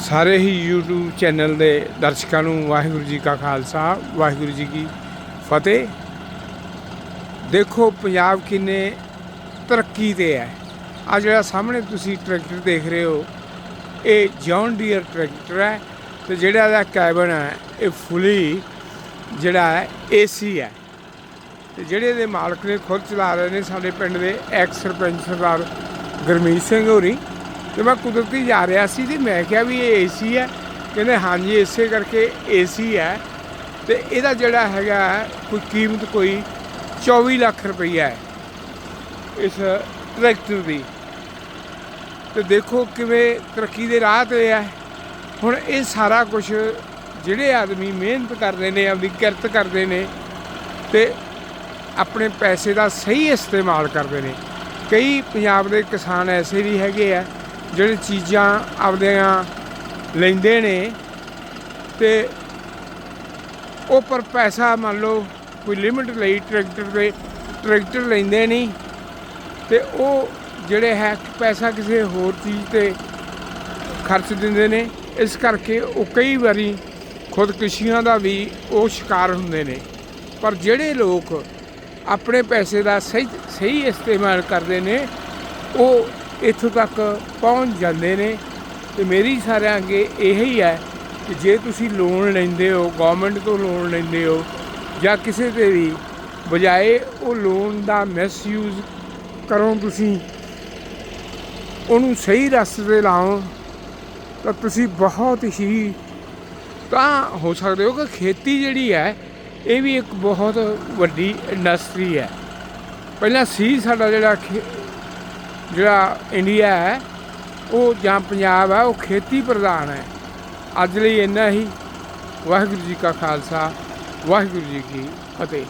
ਸਾਰੇ ਹੀ YouTube channel ਦੇ ਦਰਸ਼ਕਾਂ ਨੂੰ ਵਾਹਿਗੁਰੂ ਜੀ ਕਾ ਖਾਲਸਾ, ਵਾਹਿਗੁਰੂ ਜੀ ਕੀ ਫਤਿਹ। ਦੇਖੋ ਪੰਜਾਬ ਕਿੰਨੇ ਤਰੱਕੀ ਤੇ ਹੈ। ਆ ਜਿਹੜਾ ਸਾਹਮਣੇ ਤੁਸੀਂ ਟਰੈਕਟਰ ਦੇਖ ਰਹੇ ਹੋ, ਇਹ ਜੌਨ ਡੀਅਰ ਟਰੈਕਟਰ ਹੈ ਤੇ ਜਿਹੜਾ ਇਹਦਾ ਕੈਬਨ ਹੈ, ਇਹ ਫੁੱਲੀ ਜਿਹੜਾ ਹੈ ਏਸੀ ਹੈ। ਤੇ ਜਿਹੜੇ ਇਹਦੇ ਮਾਲਕ ਨੇ ਖੁਦ ਚਲਾ ਰਹੇ ਨੇ ਸਾਡੇ ਪਿੰਡ ਦੇ ਐਕਸ ਸਰਪੰਚ ਸਰਦਾਰ ਗੁਰਮੀਤ ਸਿੰਘ ਹੋਰੀ। ਤੇ ਮੈਂ ਕੁਦਰਤੀ ਜਾ ਰਿਹਾ ਸੀ ਤੇ ਮੈਂ ਕਿਹਾ ਵੀ ਇਹ ਏਸੀ ਹੈ। ਕਹਿੰਦੇ ਹਾਂਜੀ, ਇਸੇ ਕਰਕੇ ਏਸੀ ਹੈ। ਤੇ ਇਹਦਾ ਜਿਹੜਾ ਹੈਗਾ ਕੋਈ ਕੀਮਤ ਕੋਈ 24 ਲੱਖ ਰੁਪਈਆ ਹੈ ਇਸ ਟਰੈਕਟਰ ਦੀ। ਤੇ ਦੇਖੋ ਕਿਵੇਂ ਤਰੱਕੀ ਦੇ ਰਾਹ ਤੇ ਹੈ ਹੁਣ ਇਹ ਸਾਰਾ ਕੁਝ ਜਿਹੜੇ ਆਦਮੀ ਮਿਹਨਤ ਕਰਦੇ ਨੇ ਆਪਣੀ ਕਿਰਤ ਕਰਦੇ ਨੇ ਤੇ ਆਪਣੇ ਪੈਸੇ ਦਾ ਸਹੀ ਇਸਤੇਮਾਲ ਕਰਦੇ ਨੇ। ਕਈ ਪੰਜਾਬ ਦੇ ਕਿਸਾਨ ਐਸੇ ਵੀ ਹੈਗੇ ਆ ਜਿਹੜੇ ਚੀਜ਼ਾਂ ਆਪਦਿਆਂ ਲੈਂਦੇ ਨੇ ਤੇ ਉਹ ਪਰ ਪੈਸਾ ਮੰਨ ਲਓ ਕੋਈ ਲਿਮਿਟ ਲਈ ਟਰੈਕਟਰ ਤੇ ਟਰੈਕਟਰ ਲੈਂਦੇ ਨਹੀਂ ਤੇ ਉਹ ਜਿਹੜੇ ਹੈ ਪੈਸਾ ਕਿਸੇ ਹੋਰ ਚੀਜ਼ ਤੇ ਖਰਚ ਦਿੰਦੇ ਨੇ, ਇਸ ਕਰਕੇ ਉਹ ਕਈ ਵਾਰੀ ਖੁਦਕੁਸ਼ੀਆਂ ਦਾ ਵੀ ਉਹ ਸ਼ਿਕਾਰ ਹੁੰਦੇ ਨੇ। ਪਰ ਜਿਹੜੇ ਲੋਕ ਆਪਣੇ ਪੈਸੇ ਦਾ ਸਹੀ ਸਹੀ ਇਸਤੇਮਾਲ ਕਰਦੇ ਨੇ, ਉਹ ਇੱਥੋਂ ਤੱਕ ਪਹੁੰਚ ਜਾਂਦੇ ਨੇ ਤੇ ਮੇਰੀ ਸਾਰਿਆਂ ਅੱਗੇ ਇਹੀ ਹੈ ਕਿ ਜੇ ਤੁਸੀਂ ਲੋਨ ਲੈਂਦੇ ਹੋ ਗਵਰਨਮੈਂਟ ਤੋਂ ਲੋਨ ਲੈਂਦੇ ਹੋ ਜਾਂ ਕਿਸੇ ਤੇ ਵੀ ਬਜਾਏ ਉਹ ਲੋਨ ਦਾ ਮਿਸਯੂਜ਼ ਕਰੋ ਤੁਸੀਂ, ਉਹਨੂੰ ਸਹੀ ਰਸਤੇ ਤੇ ਲਾਓ, ਤਾਂ ਤੁਸੀਂ ਬਹੁਤ ਹੀ ਤਾਂ ਹੋ ਸਕਦੇ ਹੋ ਕਿ ਖੇਤੀ ਜਿਹੜੀ ਹੈ, ਇਹ ਵੀ ਇੱਕ ਬਹੁਤ ਵੱਡੀ ਇੰਡਸਟਰੀ ਹੈ। ਪਹਿਲਾਂ ਸੀ ਸਾਡਾ ਜਿਹੜਾ ਖੇ- ਜਿਹੜਾ ਇੰਡੀਆ ਹੈ, ਉਹ ਜਾਂ ਪੰਜਾਬ ਹੈ, ਉਹ ਖੇਤੀ ਪ੍ਰਧਾਨ ਹੈ। ਅੱਜ ਲਈ ਇੰਨਾ ਹੀ। ਵਾਹਿਗੁਰੂ ਜੀ ਕਾ ਖਾਲਸਾ, ਵਾਹਿਗੁਰੂ ਜੀ ਕੀ ਫਤਿਹ।